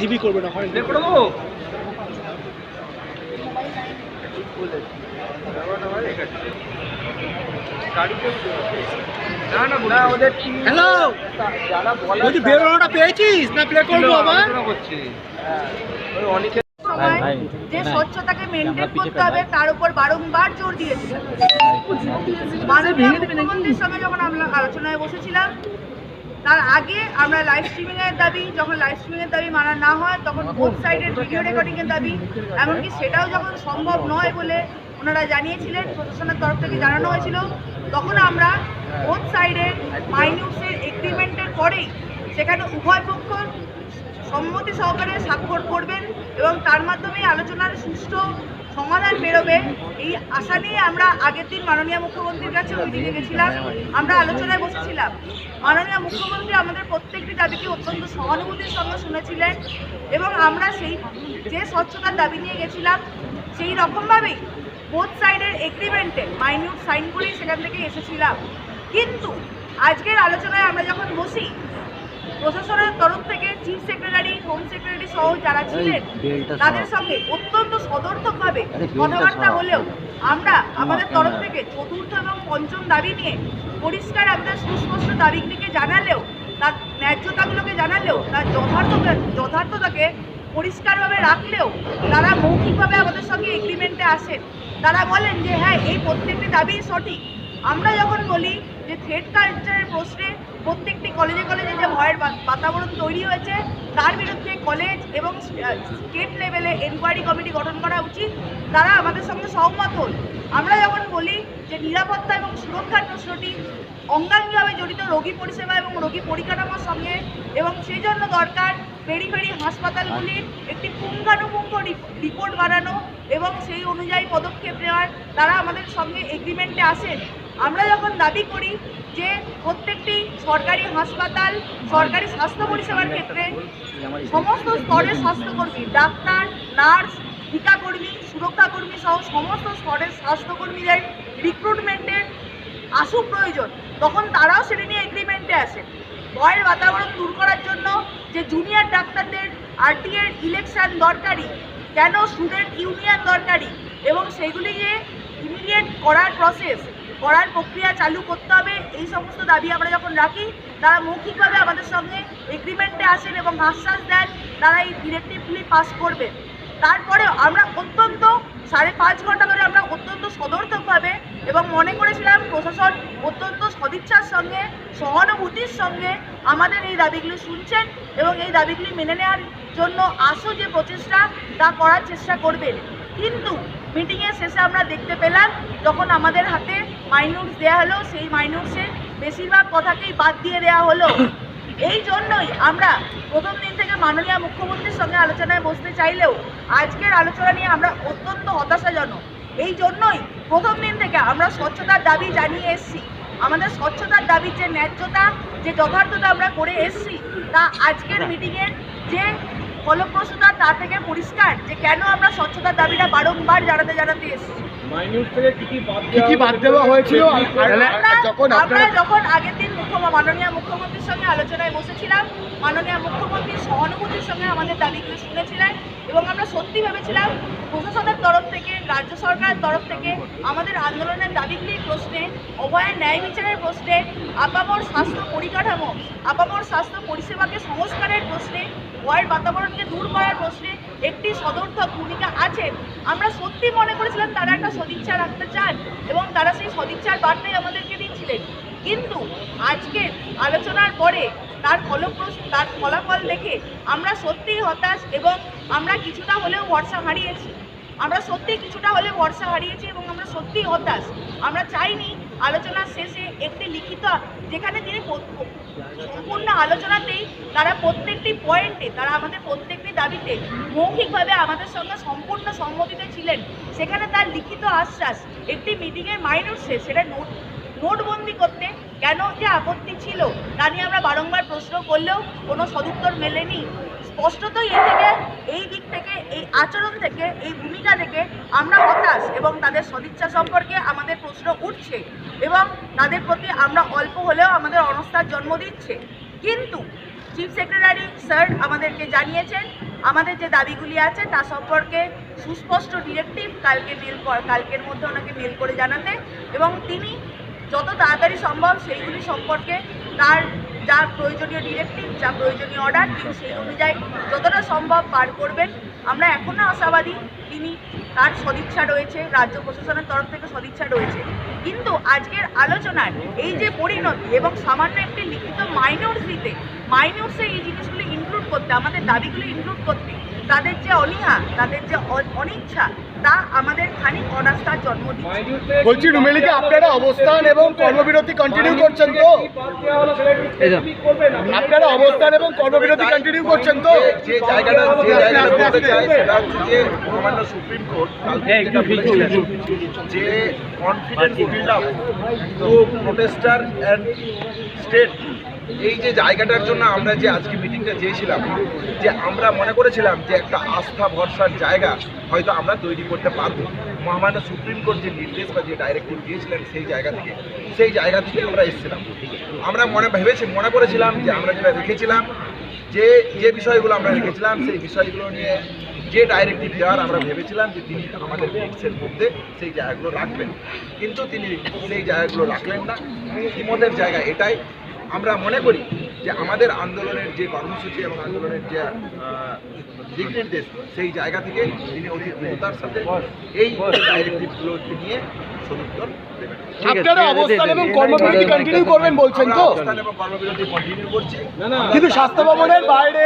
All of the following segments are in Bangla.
জিবি করবে না হয় হ্যালো বলছি বেরোনোটা পেয়েছিস? না প্লে করব আবার? যে স্বচ্ছতাকে মেনটেন করতে হবে তার উপর বারংবার জোর দিয়েছিলাম মুখ্যমন্ত্রীর সঙ্গে যখন আমরা আলোচনায় বসেছিলাম তার আগে আমরা লাইভ স্ট্রিমিংয়ের দাবি, যখন লাইভ স্ট্রিমিংয়ের দাবি মানা না হয়, তখন বোথ সাইডের ভিডিও রেকর্ডিংয়ের দাবি। এমনকি সেটাও যখন সম্ভব নয় বলে ওনারা জানিয়েছিলেন, প্রশাসনের তরফ থেকে জানানো হয়েছিল, তখন আমরা বোথ সাইডের মাইনিউসের এগ্রিমেন্টের পরেই সেখানে উভয় পক্ষ সম্মতি সহকারে স্বাক্ষর করবেন এবং তার মাধ্যমে আলোচনার সুষ্ঠু সমাধান বেরোবে। এই আশা নিয়ে আমরা আগের দিন মাননীয় মুখ্যমন্ত্রীর কাছে মিটিংয়ে গেছিলাম। আমরা আলোচনায় বসেছিলাম। মাননীয় মুখ্যমন্ত্রী আমাদের প্রত্যেকটি দাবিকে অত্যন্ত সহানুভূতির সঙ্গে শুনেছিলেন এবং আমরা সেই যে স্বচ্ছতার দাবি নিয়ে গেছিলাম, সেই রকমভাবেই বোথ সাইডের এগ্রিমেন্টে মাইনিউট সাইন করেই সেখান থেকে এসেছিলাম। কিন্তু আজকের আলোচনায় আমরা যখন বসি প্রশাসনের তরফ থেকে চিফ সেক্রেটারি হোম সেক্রেটারি সহ যারা ছিলেন তাদের সঙ্গে অত্যন্ত সদর্থকভাবে কথাবার্তা হলেও আমরা আমাদের তরফ থেকে চতুর্থ এবং পঞ্চম দাবি নিয়ে পরিষ্কার আমাদের সুস্পষ্ট দাবিগুলিকে জানালেও তার ন্যায্যতাগুলোকে জানালেও তার যথার্থতা যথার্থতাকে পরিষ্কারভাবে রাখলেও তারা মৌখিকভাবে আমাদের সঙ্গে এগ্রিমেন্টে আসেন। তারা বলেন যে হ্যাঁ এই প্রত্যেকটি দাবি সঠিক। আমরা যখন বলি যে থ্রেড কালচারের প্রশ্নে প্রত্যেকটি কলেজে কলেজে যে ভয়ের বাতাবরণ তৈরি হয়েছে, তার বিরুদ্ধে কলেজ এবং স্টেট লেভেলে এনকোয়ারি কমিটি গঠন করা উচিত। তারা আমাদের সঙ্গে সহমত হন। আমরা যখন বলি যে নিরাপত্তা এবং সুরক্ষার প্রশ্নটি অঙ্গাঙ্গিভাবে জড়িত রোগী পরিষেবা এবং রোগী পরিকাঠামোর সঙ্গে এবং সেই জন্য দরকার পেরি পেরি হাসপাতালগুলির একটি পুঙ্খানুপুঙ্খ রিপোর্ট বানানো এবং সেই অনুযায়ী পদক্ষেপ নেওয়ার, তারা আমাদের সঙ্গে এগ্রিমেন্টে আসেন। আমরা যখন দাবি করি যে প্রত্যেকটি সরকারি হাসপাতাল, সরকারি স্বাস্থ্য পরিষেবার ক্ষেত্রে সমস্ত স্তরের স্বাস্থ্যকর্মী, ডাক্তার, নার্স টিকাকর্মী সুরক্ষাকর্মী সহ সমস্ত স্তরের স্বাস্থ্যকর্মীদের রিক্রুটমেন্টের আশু প্রয়োজন, তখন তারাও সেটা নিয়ে এগ্রিমেন্টে আসেন ভয়ের বাতাবরণ দূর করার জন্য যে জুনিয়র ডাক্তারদের আরটিএর ইলেকশন দরকারি, কেন স্টুডেন্ট ইউনিয়ন দরকারি, এবং সেগুলি যে ইমিডিয়েট করার প্রসেস করার প্রক্রিয়া চালু করতে হবে। এই সমস্ত দাবি আমরা যখন রাখি, তারা মৌখিকভাবে আমাদের সঙ্গে এগ্রিমেন্টে আসেন এবং আশ্বাস দেন, তারা এই ডিরেক্টিভগুলি পাস করবে। তারপরে আমরা অত্যন্ত, সাড়ে পাঁচ ঘণ্টা ধরে আমরা অত্যন্ত সদর্থকভাবে এবং মনে করেছিলাম প্রশাসন অত্যন্ত সদিচ্ছার সঙ্গে, সহানুভূতির সঙ্গে আমাদের এই দাবিগুলি শুনছেন এবং এই দাবিগুলি মেনে নেওয়ার জন্য আশু যে প্রচেষ্টা, তা করার চেষ্টা করবেন। কিন্তু মিটিংয়ের শেষে আমরা দেখতে পেলাম, যখন আমাদের হাতে মাইনুটস দেওয়া হলো, সেই মাইনুটসের বেশিরভাগ কথাকেই বাদ দিয়ে দেওয়া হলো। এই জন্যই আমরা প্রথম দিন থেকে মাননীয় মুখ্যমন্ত্রীর সঙ্গে আলোচনায় বসতে চাইলেও আজকের আলোচনা নিয়ে আমরা অত্যন্ত হতাশাজনক। এই জন্যই প্রথম দিন থেকে আমরা স্বচ্ছতার দাবি জানিয়ে এসেছি। আমাদের স্বচ্ছতার দাবির যে ন্যায্যতা, যে যথার্থতা আমরা করে এসেছি, তা আজকের মিটিংয়ের যে ফলপ্রসূতা তা থেকে পরিষ্কার যে কেন আমরা স্বচ্ছতার দাবিটা বারংবার জানাতে জানাতে এসেছি। আমরা যখন আগের দিন মাননীয় মুখ্যমন্ত্রীর সঙ্গে আলোচনায় বসেছিলাম মাননীয় মুখ্যমন্ত্রীর সহানুভূতির সঙ্গে আমাদের দাবিগুলো শুনেছিলেন এবং আমরা সত্যি ভেবেছিলাম প্রশাসনের তরফ থেকে, রাজ্য সরকারের তরফ থেকে আমাদের আন্দোলনের দাবিগুলির প্রশ্নে, অভয়ের ন্যায় বিচারের প্রশ্নে, আপামর স্বাস্থ্য পরিকাঠামো, আপামর স্বাস্থ্য পরিষেবাকে সংস্কারের প্রশ্নে ভয়ের বাতাবরণকে দূর করার প্রশ্নে একটি সদর্থক ভূমিকা আছেন আমরা সত্যি মনে করেছিলাম তারা একটা সদিচ্ছা রাখতে চান এবং তারা সেই সদিচ্ছার বার্তাই আমাদেরকে দিচ্ছিলেন। কিন্তু আজকে আলোচনার পরে তার ফলপ্রস, তার ফলাফল দেখে আমরা সত্যিই হতাশ এবং আমরা কিছুটা হলেও ভরসা হারিয়েছি। আমরা সত্যি কিছুটা হলে ভরসা হারিয়েছি এবং আমরা সত্যিই হতাশ। আমরা চাইনি আলোচনার শেষে একটি লিখিত, যেখানে তিনি সম্পূর্ণ আলোচনাতেই তারা প্রত্যেকটি পয়েন্টে, তারা আমাদের প্রত্যেকটি দাবিতে মৌখিকভাবে আমাদের সঙ্গে সম্পূর্ণ সম্মতিতে ছিলেন। সেখানে তার লিখিত আশ্বাস একটি মিটিংয়ের মাইনসে সেটা নোট নোটবন্দি করতে কেন যে আপত্তি ছিল তা নিয়ে আমরা বারংবার প্রশ্ন করলেও কোনো সদুত্তর মেলেনি। স্পষ্টতই এ থেকে, এই দিক থেকে, এই আচরণ থেকে, এই ভূমিকা থেকে আমরা হতাশ এবং তাদের সদিচ্ছা সম্পর্কে আমাদের প্রশ্ন উঠছে এবং তাদের প্রতি আমরা অল্প হলেও আমাদের অনস্থার জন্ম দিচ্ছে। কিন্তু চিফ সেক্রেটারি স্যার আমাদেরকে জানিয়েছেন, আমাদের যে দাবিগুলি আছে তা সম্পর্কে সুস্পষ্ট ডিরেক্টিভ কালকে মেল কালকের মধ্যে ওনাকে মেল করে জানাতে এবং তিনি যত তাড়াতাড়ি সম্ভব সেইগুলি সম্পর্কে তার যা প্রয়োজনীয় ডিরেক্টিভ যা প্রয়োজনীয় অর্ডার তিনি সেই অনুযায়ী যতটা সম্ভব পার করবেন। আমরা এখনও আশাবাদী তিনি তার সদিচ্ছা রয়েছে, রাজ্য প্রশাসনের তরফ থেকে সদিচ্ছা রয়েছে। কিন্তু আজকের আলোচনায় এই যে পরিণতি এবং সামান্য একটি লিখিত মাইনর্স দিতে মাইনর্সে এই জিনিসগুলি ইনক্লুড করতে, আমাদের দাবিগুলি ইনক্লুড করতে, তাদের যে অনীহা, তাদের যে অনিচ্ছা তা আমাদের খানিক অনাস্থার জন্ম দিচ্ছে। বলছি রুমেলিকে আপনারা অবস্থান এবং কর্মবিরতি কন্টিনিউ করছেন তো? আপনারা অবস্থান এবং কর্মবিরতি কন্টিনিউ করছেন তো? যে জায়গাটা যে জায়গাটা বলতে চাই সেটা হচ্ছে যে মহামান্য সুপ্রিম কোর্ট যে confidence freedom to protester and state এই যে জায়গাটার জন্য আমরা যে আজকে মিটিংটা চেয়েছিলাম, যে আমরা মনে করেছিলাম যে একটা আস্থা ভরসার জায়গা হয়তো আমরা তৈরি করতে পারব। মহামান্য সুপ্রিম কোর্ট যে নির্দেশ বা যে ডাইরেক্টিভ দিয়েছিলেন সেই জায়গা থেকে, সেই জায়গা থেকে আমরা এসেছিলাম। আমরা মনে ভেবেছি, মনে করেছিলাম যে আমরা যেটা রেখেছিলাম, যে যে বিষয়গুলো আমরা রেখেছিলাম, সেই বিষয়গুলো নিয়ে যে ডাইরেক্টিভ দেওয়ার আমরা ভেবেছিলাম যে তিনি আমাদের মিক্সের মধ্যে সেই জায়গাগুলো রাখবেন। কিন্তু তিনি সেই জায়গাগুলো রাখলেন না। বিমতের জায়গা এটাই। আমরা মনে করি যে আমাদের আন্দোলনের যে কর্মসূচি এবং আন্দোলনের যে দিক নির্দেশ সেই জায়গা থেকে তিনি অতি দ্রুততার সাথে এই ডাইরেক্টিভগুলোকে নিয়ে সদুত্তর দেবেন আপনারা অবস্থান এবং কর্মবিরতি কন্টিনিউ করবেন বলছেন তো অবস্থান এবং কর্মবিরতি কন্টিনিউ করছি কিন্তু স্বাস্থ্য ভবনের বাইরে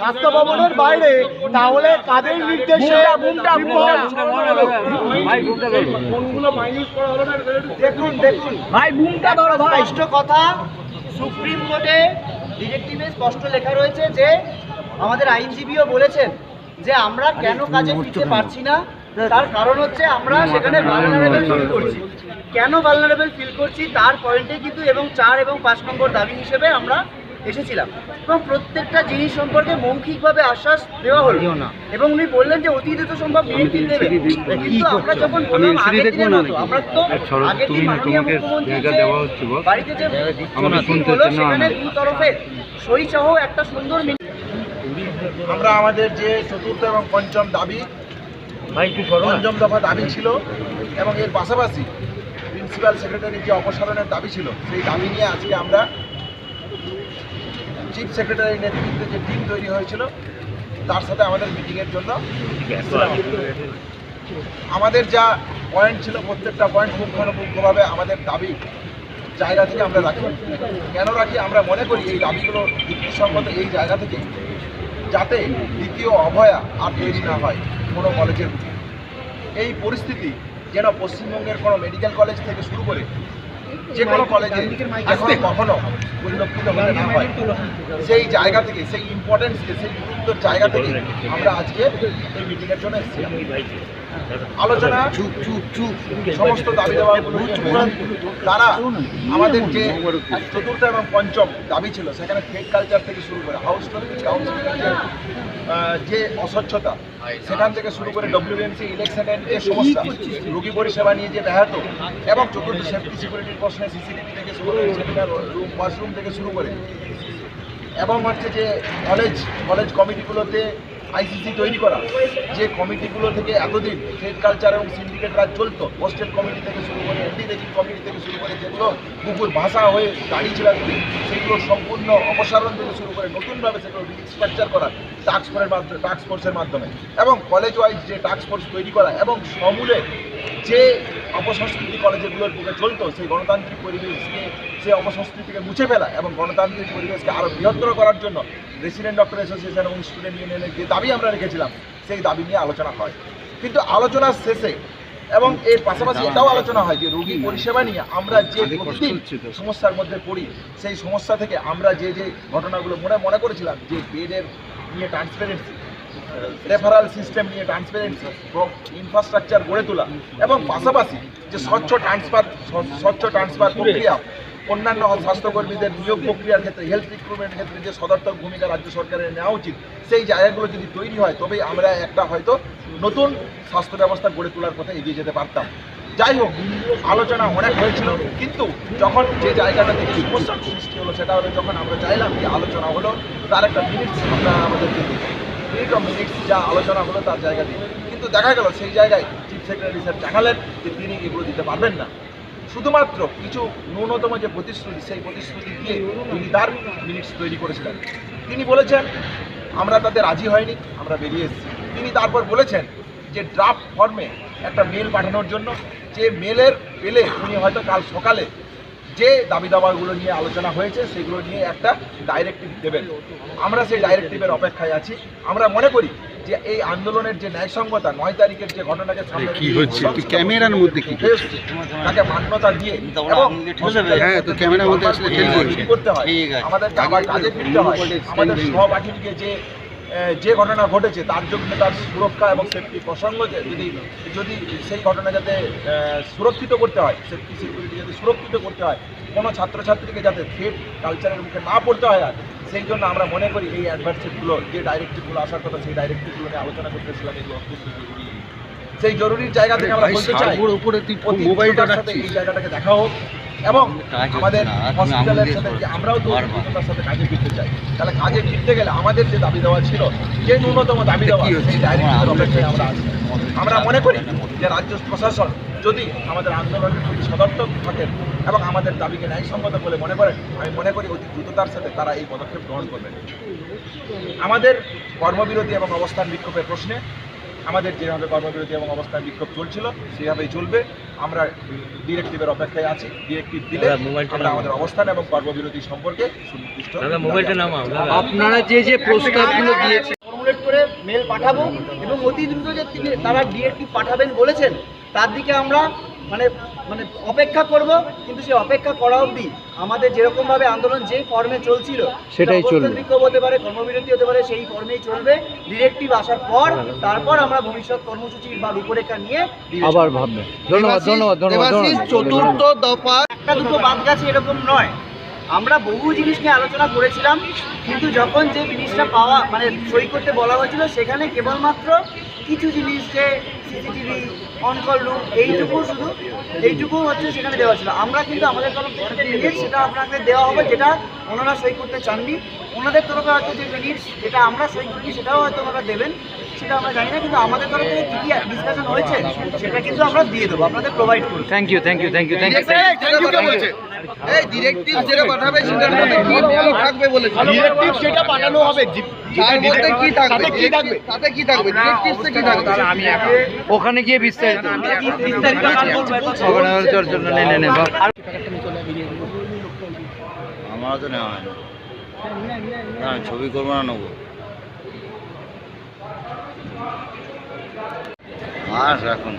স্বাস্থ্য ভবনের বাইরে তাহলে কাদের নির্দেশে দেখুন দেখুন ভাই বুমটা ধরো ভাই কথা সুপ্রিম কোর্টে ডিরেক্টিভে স্পষ্ট লেখা রয়েছে যে আমাদের আইনজীবীও বলেছেন যে আমরা কেন কাজে ফিরতে পারছি না। তার কারণ হচ্ছে আমরা সেখানে ভালনারেবল ফিল করছি। কেন ভালনারেবল ফিল করছি? তার পয়েন্টে কিন্তু এবং চার এবং পাঁচ নম্বর দাবি হিসেবে আমরা এসেছিলাম। এবং প্রত্যেকটা জিনিস সম্পর্কে মৌখিকভাবে আশ্বাস দেওয়া হলো। এবং উনি বললেন যে অতি দ্রুত সম্ভব দেবে। কিন্তু আমরা যখন বললাম আগের দিনের মতো আমরা তো আগের দিন মাননীয় মুখ্যমন্ত্রী বাড়িতে যে মিটিং হলো সেখানে দু তরফের সই সহ একটা সুন্দর মিটিং আমরা আমাদের যে চতুর্থ এবং পঞ্চম দাবি পঞ্চম দফা দাবি ছিল এবং এর পাশাপাশি প্রিন্সিপাল সেক্রেটারি যে অপসারণের দাবি ছিল সেই দাবি নিয়ে আজকে আমরা চিফ সেক্রেটারির নেতৃত্বে যে টিম তৈরি হয়েছিল, তার সাথে আমাদের মিটিংয়ের জন্য। আমাদের যা পয়েন্ট ছিল, প্রত্যেকটা পয়েন্ট পুঙ্খানুপুঙ্খভাবে আমাদের দাবি জায়গা থেকে আমরা রাখি। কেন রাখি? আমরা মনে করি এই দাবিগুলো যুক্তিসঙ্গত এই জায়গা থেকে যাতে দ্বিতীয় অভয়া আর তৈরি না হয় কোনো কলেজের এই পরিস্থিতি যেন পশ্চিমবঙ্গের কোনো মেডিকেল কলেজ থেকে শুরু করে যে কোনো কলেজে এখন কখনো পরিলক্ষিত হয়। সেই জায়গা থেকে, সেই ইম্পর্টেন্সকে সেই গুরুত্বের জায়গা থেকে আমরা আজকে এই মিটিংয়ের জন্য এসেছিলাম। আলোচনা সমস্ত দাবি দেওয়াগুলো তারা আমাদের যে চতুর্থ এবং পঞ্চম দাবি ছিল সেখানে ফেক কালচার থেকে শুরু করে হাউস কাউন্সিলের যে অস্বচ্ছতা সেখান থেকে শুরু করে ডব্লিউএমসি ইলেকশনের যে সমস্যা রোগী পরিষেবা নিয়ে যে ব্যাহত এবং চতুর্থ সেফটি সিকিউরিটির প্রশ্নে সিসিটিভি থেকে শুরু করে রুম ওয়াশরুম থেকে শুরু করে এবং হচ্ছে যে কলেজ কলেজ কমিটিগুলোতে আইসিসি তৈরি করা। যে কমিটিগুলো থেকে এতদিন ট্রেড কালচার এবং সিন্ডিকেট রাজ চলতো হোস্টেল কমিটি থেকে শুরু করে এন্টি রেজিং কমিটি থেকে শুরু করে যেগুলো কুকুর ভাষা হয়ে দাঁড়িয়েছিল সেগুলো সম্পূর্ণ অপসারণ থেকে শুরু করে নতুনভাবে সেগুলো রিস্ট্রাকচার করা টাস্ক ফোর্সের মাধ্যমে টাস্ক ফোর্সের মাধ্যমে। এবং কলেজ ওয়াইজ যে টাস্ক ফোর্স তৈরি করা এবং সমূলে যে অপসংস্কৃতি কলেজগুলোর বুকে চলতো সেই গণতান্ত্রিক পরিবেশকে সে অপসংস্কৃতিকে মুছে ফেলা এবং গণতান্ত্রিক পরিবেশকে আরও বৃহত্তর করার জন্য রেসিডেন্ট ডক্টর অ্যাসোসিয়েশন এবং স্টুডেন্ট ইউনিয়নের যে দাবি আমরা রেখেছিলাম সেই দাবি নিয়ে আলোচনা হয়। কিন্তু আলোচনার শেষে এবং এর পাশাপাশি এটাও আলোচনা হয় যে রোগী পরিষেবা নিয়ে আমরা যে প্রতিদিন সমস্যার মধ্যে পড়ি সেই সমস্যা থেকে আমরা যে যে ঘটনাগুলো মনে মনে করেছিলাম যে বেডের নিয়ে ট্রান্সপারেন্সি রেফারাল সিস্টেম নিয়ে ট্রান্সপারেন্সি ইনফ্রাস্ট্রাকচার গড়ে তোলা, এবং পাশাপাশি যে স্বচ্ছ ট্রান্সফার স্বচ্ছ ট্রান্সফার প্রক্রিয়া, অন্যান্য স্বাস্থ্যকর্মীদের নিয়োগ প্রক্রিয়ার ক্ষেত্রে হেলথ রিক্রুটমেন্টের ক্ষেত্রে যে সদর্থক ভূমিকা রাজ্য সরকারের নেওয়া উচিত, সেই জায়গাগুলো যদি তৈরি হয়, তবেই আমরা একটা হয়তো নতুন স্বাস্থ্য ব্যবস্থা গড়ে তোলার কথা এগিয়ে যেতে পারতাম। যাই হোক, আলোচনা অনেক হয়েছিল, কিন্তু যখন যে জায়গাটা থেকে সমস্যার সৃষ্টি হলো, সেটা হলো যখন আমরা চাইলাম যে আলোচনা হলো, তার একটা মিনিটস আমরা আমাদেরকে দিই মিনিট যা আলোচনা হলো তার জায়গা দিয়ে। কিন্তু দেখা গেল সেই জায়গায় চিফ সেক্রেটারি স্যার জানালেন যে তিনি এগুলো দিতে পারবেন না। শুধুমাত্র কিছু ন্যূনতম যে প্রতিশ্রুতি, সেই প্রতিশ্রুতি দিয়ে তিনি তার মিনিটস তৈরি করেছিলেন। তিনি বলেছেন, আমরা তাতে রাজি হয়নি, আমরা বেরিয়ে এসেছি। তিনি তারপর বলেছেন যে ড্রাফট ফর্মে একটা মেল পাঠানোর জন্য, যে মেলের পেলে উনি হয়তো কাল সকালে যে দাবি দাবাগুলো নিয়ে আলোচনা হয়েছে সেগুলো নিয়ে একটা ডাইরেক্টিভ দেবেন। আমরা সেই ডাইরেক্টিভের অপেক্ষায় আছি। আমরা মনে করি যে এই আন্দোলনের যে ন্যায়সঙ্গতা নয় তারিখের যে ঘটনাকে সামনে কি হচ্ছে? ক্যামেরার মধ্যে কি তাকে মান্যতা দিয়ে হ্যাঁ, তো ক্যামেরার মধ্যে আসলে করতে হয়। আমাদের কাজে ফিরতে হয়। আমাদের সহপাঠীকে যে যে ঘটনা ঘটেছে তার জন্য তার সুরক্ষা এবং সেফটি প্রসঙ্গ যদি যদি সেই ঘটনা যাতে সুরক্ষিত করতে হয় সেফটি সিকিউরিটি যাতে সুরক্ষিত করতে হয় কোনো ছাত্রছাত্রীকে যাতে থ্রেট কালচারের মুখে না পড়তে হয় আর সেই জন্য আমরা মনে করি এই অ্যাডভার্সিভগুলো যে ডাইরেক্টিভগুলো আসার কথা সেই ডাইরেক্টিভগুলো নিয়ে আলোচনা করতেছিলাম এগুলো অত্যন্ত জরুরি। সেই জরুরি জায়গা থেকে আমরা বলতে চাই সার্ভোর উপরে তুই মোবাইলটা সাথে এই জায়গাটাকে দেখা হোক। এবং আমাদের হসপিটালের সাথে আমরাও তো। সাথে কাজে ফিরতে চাই। তাহলে কাজে ফিরতে গেলে আমাদের যে দাবি দেওয়া ছিল যে ন্যূনতম দাবি দেওয়া সেই অপেক্ষায় আমরা আছি। আমরা মনে করি যে রাজ্য প্রশাসন যদি আমাদের আন্দোলনের প্রতি সদর্থক থাকেন এবং আমাদের দাবিকে ন্যায়সঙ্গত বলে মনে করেন আমি মনে করি অতি দ্রুততার সাথে তারা এই পদক্ষেপ গ্রহণ করবেন। আমাদের কর্মবিরতি এবং অবস্থান বিক্ষোভের প্রশ্নে আমাদের যেভাবে কর্মবিরতি এবং অবস্থায় বিক্ষোভ চলছিল সেভাবেই চলবে। আমরা ডিরেক্টিভের অপেক্ষায় আছি। ডিরেক্টিভ দিলে আমরা আমাদের অবস্থান এবং কর্মবিরতি সম্পর্কে সুনির্দিষ্ট আপনারা যে যে প্রস্তাবগুলো দিয়েছেন। ফর্মুলেট করে মেল পাঠাবো এবং অতি দ্রুত যে তিনি তারা ডিরেক্টিভ পাঠাবেন বলেছেন তার দিকে আমরা মানে মানে অপেক্ষা করব কিন্তু সেই অপেক্ষা করা অবধি আমাদের যেরকমভাবে আন্দোলন যে ফর্মে চলছিল সেটাই চলবে। বিক্ষোভ হতে পারে কর্মবিরতি হতে পারে সেই ফর্মেই চলবে। ডিরেক্টিভ আসার পর তারপর আমরা ভবিষ্যৎ কর্মসূচি বা রূপরেখা নিয়ে আবার ধন্যবাদ ধন্যবাদ ধন্যবাদ ধন্যবাদ। চতুর্থ দফা। একটা দুটো বাদ গেছে এরকম নয়। আমরা বহু জিনিস নিয়ে আলোচনা করেছিলাম কিন্তু যখন যে জিনিসটা পাওয়া মানে সই করতে বলা হয়েছিল সেখানে কেবলমাত্র কিছু জিনিস যে সিসিটিভি অনকল রুম এইটুকু শুধু এইটুকু হচ্ছে সেখানে দেওয়া ছিল। আমরা কিন্তু আমাদের তরফ থেকে মিনিটস সেটা আপনাকে দেওয়া হবে যেটা ওনারা সই করতে চাননি। ওনাদের তরফে হয়তো যে মিনিটস যেটা আমরা সই করিনি সেটাও হয়তো ওনারা দেবেন। সেটা আমরা জানি না কিন্তু আমাদের তরফ থেকে কী কী ডিসকাশন হয়েছে সেটা কিন্তু আমরা দিয়ে দেবো আপনাদের প্রোভাইড করব। Thank you thank you thank you thank you এই ডিরেক্টিভ যেটা পাঠাবে সেটার মধ্যে কি কি থাকবে বলেছে? ডিরেক্টিভ সেটা পাঠানো হবে কি থাকবে? কি থাকবে? তাতে কি থাকবে? ডিরেক্টিভসে কি থাকবে? আমি ওখানে গিয়ে বিস্তারিত আমারও তো নেওয়া হয় না ছবি করব না নেব আস এখন